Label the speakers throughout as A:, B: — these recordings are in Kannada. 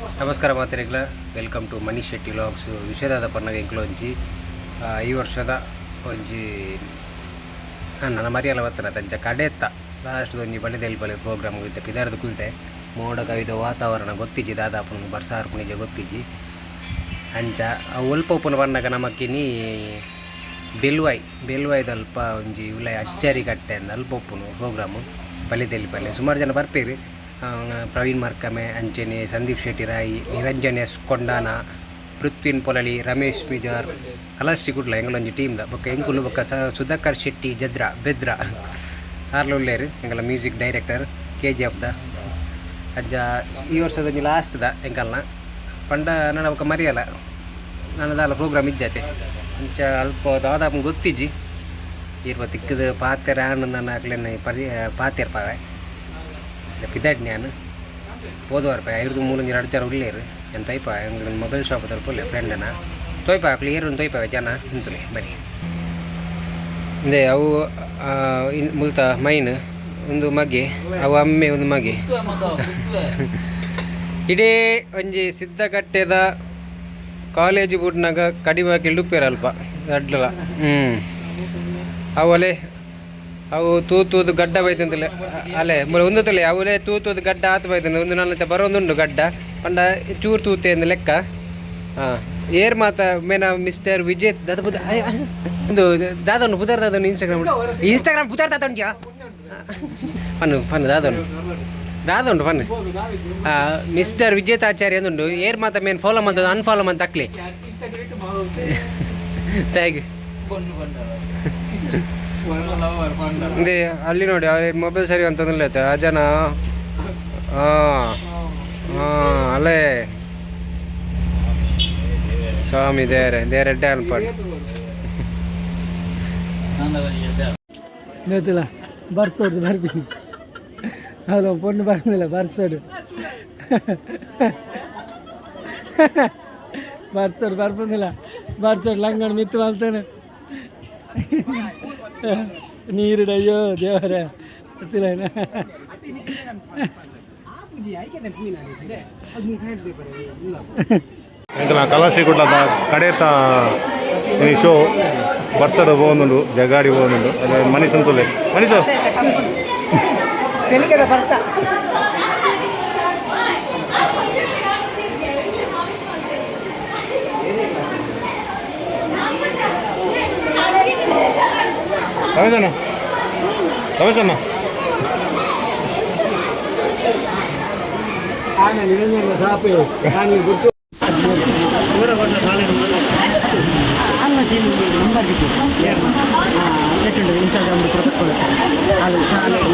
A: ನಮಸ್ಕಾರ ಮಾತರಿಗಳ. Welcome to Mani Shetty vlogs ವಿಷಯದಾದ ಪನ್ನಗ ಎಂಕ್ಲು ಒಂಜಿ ಈ ವರ್ಷದ ಒಂಜಿ ನನ್ನ ಮರಿಯಲ್ಲ ಬರ್ತಾನ ತಂಚ ಕಡೆತ್ತ ಲಾಸ್ಟ್ ಒಂಜಿ ಬಳಿದಲ್ಲಿ ಬಳಿ ಪ್ರೋಗ್ರಾಮ್ ಕುಳಿತೆ ಪಿದಾರ್ದು ಕುಲ್ತೆ ಮೋಡ ಕವಿದ ವಾತಾವರಣ ಗೊತ್ತಿಜ್ಜಿ ದಾದಾಪುನ ಬರ್ಸಾರ್ ಹಾರ್ಪುನಿಗೆ ಗೊತ್ತಿಜ್ಜಿ ಅಂಚ ಒಲ್ಪ ಉಪ್ಪನ ಬನ್ನಗ ನಮಕ್ಕಿನಿ ಬೆಲ್ವಾಯ್ ಅಲ್ಪ ಒಂಜಿ ಉಲಯ ಅಚ್ಚರಿ ಕಟ್ಟೆ ಅಂದ ಅಲ್ಪ ಉಪ್ಪುನು ಪ್ರೋಗ್ರಾಮು ಬಲಿತೆಲಿ ಪಲ್ಲೆ ಸುಮಾರು ಜನ ಬರ್ಪೇರಿ. ಪ್ರವೀಣ್ ಮರ್ಕಮೆ ಅಂಚನೆ ಸಂದೀಪ್ ಶೆಟ್ಟಿ ರಾಯಿ, ನಿರಂಜನ್ ಎಸ್ ಕೊಂಡಾನ, ಪೃಥ್ವಿನ್ ಪೊಲಲಿ ರಮೇಶ್ ಮಿಜಾರ್ ಕಲಾಶ್ರೀ ಕುಡ್ಲ ಎಂಗಳೊಂಜಿ ಟೀಮ್ದ ಬೊಕ್ಕ ಎಂಕುಲು ಬೊಕ್ಕ ಸ ಸುಧಾಕರ್ ಶೆಟ್ಟಿ, ಜದ್ರ, ಬೆದ್ರ. ಆರ್ಲ ಉಳ್ಳೇರು ಎಂಗಳ ಮ್ಯೂಸಿಕ್ ಡೈರೆಕ್ಟರ್ ಕೆ ಜಿ ದ ಅಜ್ಜ. ಈ ವರ್ಷದ ಒಂಜಿ ಲಾಸ್ಟ್ದ ಎಂಕಲ್ನ ಪಂಡ ನನ್ನ ಬೊಕ್ಕ ಮರಿಯಲ್ಲ. ನನ್ನದಾಲ ಪ್ರೋಗ್ರಾಮ್ ಇಜ್ಜತೆ. ಅಂಚ ಅಲ್ಪ ದಾದಾಪ ಗೊತ್ತಿಜ್ಜಿ. ಇರ್ಬೋದು ತಿಕ್ಕದ ಪಾತೆರ ನನ್ನ ಆಗ್ಲೇನ ಪರಿ ಪಾತೆರ್ ಪಾವೆ ಪಿದಾಡ್ ನಾನು. ಹೋದವಾರ ಪಾಯ ಐದು ಮೂಲೊಂಜಿ ಎರಡು ಜನ ಉಳ್ಳೇರು ಎಂತ ತೈಪ ಎಂಗ್ ಮೊಬೈಲ್ ಶಾಪ್ ಹತ್ರ ಪೊಲ್ಲೆ ಫ್ರೆಂಡನ ತೊಯ್ಪ ಹಾಕ್ಲಿ ಏರು ತೊಯ್ಪ ಜನ ಇಂತಲಿ ಬನ್ನಿ. ಇಂದೆ ಅವು ಮುಲ್ತ ಮೈನ್, ಒಂದು ಮಗೆ ಅವು ಅಮ್ಮೆ, ಒಂದು ಮಗೆ ಇಡೀ ಒಂಜಿ ಸಿದ್ಧಗಟ್ಟೆದ ಕಾಲೇಜ್ ಬುಡ್ನಾಗ ಕಡಿಮೆ ಹಾಕಿ ಅಲ್ಪ ಅಡ್ಲಲ ಹ್ಞೂ ಅವಲೆ ಅವು ತೂತೂದು ಗಡ್ಡ ಬೈತಂತಲೆ ಅಲೆ ಒಂದು ತಲೆ ಅವಲೇ ತೂತೂದು ಗಡ್ಡ ಆತ ಬೈತಂದ ಒಂದು ನನ್ನ ಬರೋದುಂಡು ಗಡ್ಡ. ಪಂಡ ಚೂರು ತೂತೆ ಅಂದ ಲೆಕ್ಕ. ಹಾಂ ಏರ್ ಮಾತ ಮೇನ ಮಿಸ್ಟರ್ ವಿಜಯ್ ದಾದ ಬುದ ಒಂದು ದಾದವನು ಪುತಾರ್ ದಾದವನು ಇನ್ಸ್ಟಾಗ್ರಾಮ್ ಇನ್ಸ್ಟಾಗ್ರಾಮ್ ಬುಧಾರ್ ದಾದ ಉಂಟ್ಯಾ ಪನ್ನು ಪನ್ನು ದಾದ ಉಂಟು. ಪನ್ನು ಮಿಸ್ಟರ್ ವಿಜೇತಾಚಾರ್ಯ ಅಂದುಂಡು ಏರ್ ಮಾತ ಮೇನ್ ಫಾಲೋ ಮಂತ ಅನ್ಫಾಲೋ ಮಂತ ಅಕ್ಲಿ ಥ್ಯಾಂಕ್ ಇದೆ, ಅಲ್ಲಿ ನೋಡಿ ಮೊಬೈಲ್ ಸರಿ ಅಂತಂದ್ರೆ ಆ ಜನ? ಅಲ್ಲೇ. ಸ್ವಾಮಿ ದೇವರೇ ದೇವರ ಡ್ಯಾನ್ ಅನ್ಪಡ್
B: ಬರ್ಸೋದು ಬರ್ತೀನಿ. ಹೌದು ಪೊಣ್ಣು ಬರ್ತಿಲ್ಲ ಬರ್ಸೋಡು ಬರ್ಸೋಡು ಬರ್ಬಂದಿಲ್ಲ. ಬರ್ಸೋಡು ಲಂಗಣ ಮಿತ್ತು ಮಾಡ್ತಾನೆ ನೀರು ಅಯ್ಯೋ ದೇವರೇ ಗೊತ್ತಿಲ್ಲ
C: ಏನ ಕಲಾಶಿ ಗುಡ್ಡ ಕಡೆತ ಈ ಶೋ ಬರ್ಸಡ್ ಹೋಗೋನು ಜಗಾಡಿ ಹೋಗುಂಡು ಮನಿ ಸಂತುಲೆ ಮನಿ
D: ಬರ್ಸ
C: ರಮೇಶಣ್ಣ
B: ಆಮೇಲೆ ನಿರಂಜನ ಸಾಪು ನಾನು ಗುರ್ತು
E: ಇನ್ಸ್ಟಾಗ್ರಾಮ್ ಅದು ಶಾಲೆಗೆ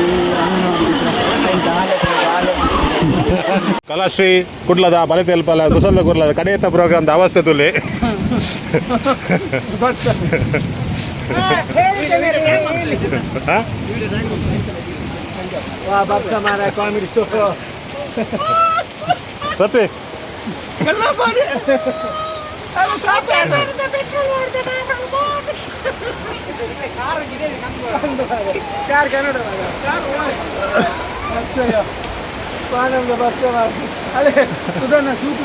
C: ಕಲಾಶ್ರೀ ಕುಡ್ಲದ ಬಲತೆ ಅಲ್ಪಲ್ಲ ಕುಸಲ್ದ ಕುರ್ಲದ ಕಡೆಯತ್ತ ಪ್ರೋಗ್ರಾಮ್ದ ಅವಸ್ಥೆ ತುಲೆ ah,
F: ele que me deu ele.
C: Hã?
B: Ah, babka mara comedy show.
C: Pate.
B: Galla pare. Ela sabe. Ela tá dentro do ar, tá dentro do ar. Car gidele
D: kandu.
B: Car gano da. Car. Assaya. Panam da babka mara. Ale, tudo na shoot.